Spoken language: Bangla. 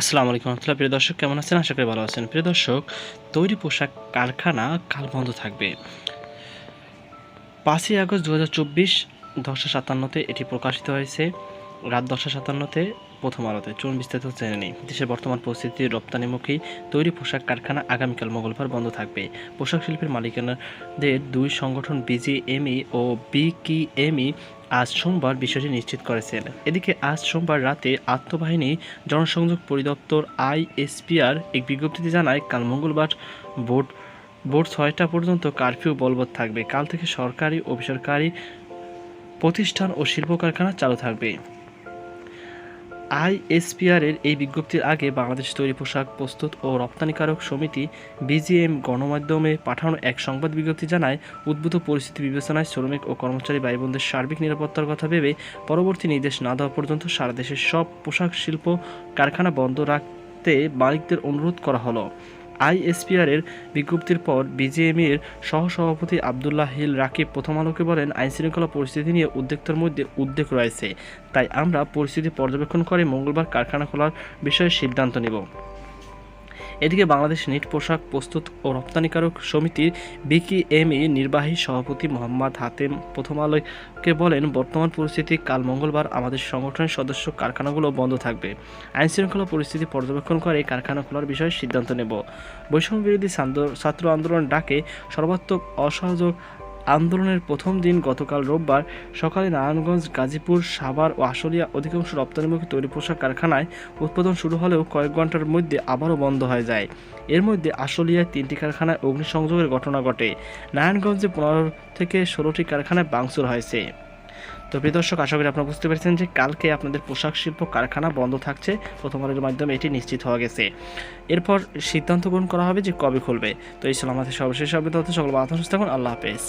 আসসালামু আলাইকুম রহমতুল্লাহ। প্রিয় দর্শক, কেমন আছেন? আশা করি ভালো আছেন। প্রিয় দর্শক, তৈরি পোশাক কারখানা কাল বন্ধ থাকবে। পাঁচই আগস্ট দু হাজার চব্বিশ দশটা সাতান্নতে এটি প্রকাশিত হয়েছে। রাত দশটা সাতান্নতে প্রথম আলোতে। চলুন বিস্তারিত জেনে নেই। দেশের বর্তমান পরিস্থিতি, রপ্তানিমুখী তৈরি পোশাক কারখানা আগামীকাল মঙ্গলবার বন্ধ থাকবে। পোশাক শিল্পের মালিকানাদের দুই সংগঠন, বিজিএমই ও বিকিএমই আজ সোমবার বিষয়টি নিশ্চিত করেছেন। এদিকে আজ সোমবার রাতে আত্মবাহিনী জনসংযোগ পরিদপ্তর আইএসপিআর এক বিজ্ঞপ্তিতে জানায়, কাল মঙ্গলবার ভোট ভোর ছয়টা পর্যন্ত কারফিউ বলবৎ থাকবে। কাল থেকে সরকারি ও বেসরকারি প্রতিষ্ঠান ও শিল্প কারখানা চালু থাকবে। আইএসপিআর এর এই বিজ্ঞপ্তির আগে বাংলাদেশ তৈরি পোশাক প্রস্তুত ও রপ্তানিকারক সমিতি বিজিএম গণমাধ্যমে পাঠানো এক সংবাদ বিজ্ঞপ্তি জানায়, উদ্ভূত পরিস্থিতি বিবেচনায় শ্রমিক ও কর্মচারী ভাইবোনদের সার্বিক নিরাপত্তার কথা ভেবে পরবর্তী নির্দেশ না দেওয়া পর্যন্ত সারা দেশের সব পোশাক শিল্প কারখানা বন্ধ রাখতে মালিকদের অনুরোধ করা হলো। আইএসপিআর এর বিজ্ঞপ্তির পর বিজেএমএর এর সহসভাপতি আবদুল্লাহ হিল রাকিব প্রথম আলোকে বলেন, আইনশৃঙ্খলা পরিস্থিতি নিয়ে উদ্যোক্তার মধ্যে উদ্বেগ রয়েছে। তাই আমরা পরিস্থিতি পর্যবেক্ষণ করে মঙ্গলবার কারখানা খোলার বিষয়ে সিদ্ধান্ত নেব। এদিকে বাংলাদেশ নিট পোশাক প্রস্তুত ও রপ্তানিকারক সমিতির বিকিএমই নির্বাহী সভাপতি মোহাম্মদ হাতেম প্রথম আলোকে বলেন, বর্তমান পরিস্থিতি কাল মঙ্গলবার আমাদের সংগঠনের সদস্য কারখানাগুলো বন্ধ থাকবে। আইন শৃঙ্খলা পরিস্থিতি পর্যবেক্ষণ করে কারখানা খোলার বিষয়ে সিদ্ধান্ত নেব। বৈষম্য বিরোধী ছাত্র আন্দোলন ডাকে সর্বাত্মক অসহযোগ আন্দোলনের প্রথম দিন গতকাল রোববার সকালে নারায়ণগঞ্জ, গাজীপুর, সাভার ও আশুলিয়া অধিকাংশ রপ্তানিমুখী তৈরি পোশাক কারখানায় উৎপাদন শুরু হলেও কয়েক ঘণ্টার মধ্যে আবারও বন্ধ হয়ে যায়। এর মধ্যে আশুলিয়ায় তিনটি কারখানায় অগ্নিসংযোগের ঘটনা ঘটে। নারায়ণগঞ্জে পনেরো থেকে ষোলোটি কারখানায় ভাঙচুর হয়েছে। তো প্রিয় দর্শক, আশা করি আপনারা বুঝতে পেরেছেন যে কালকে আপনাদের পোশাক শিল্প কারখানা বন্ধ থাকছে। প্রথম আলোর মাধ্যমে এটি নিশ্চিত হওয়া গেছে। এরপর সিদ্ধান্ত গ্রহণ করা হবে যে কবে খুলবে। তো এই ছিল আমাদের সর্বশেষ হতে সকল বাধা সুস্থ থাকুন, আল্লাহ হাফেজ।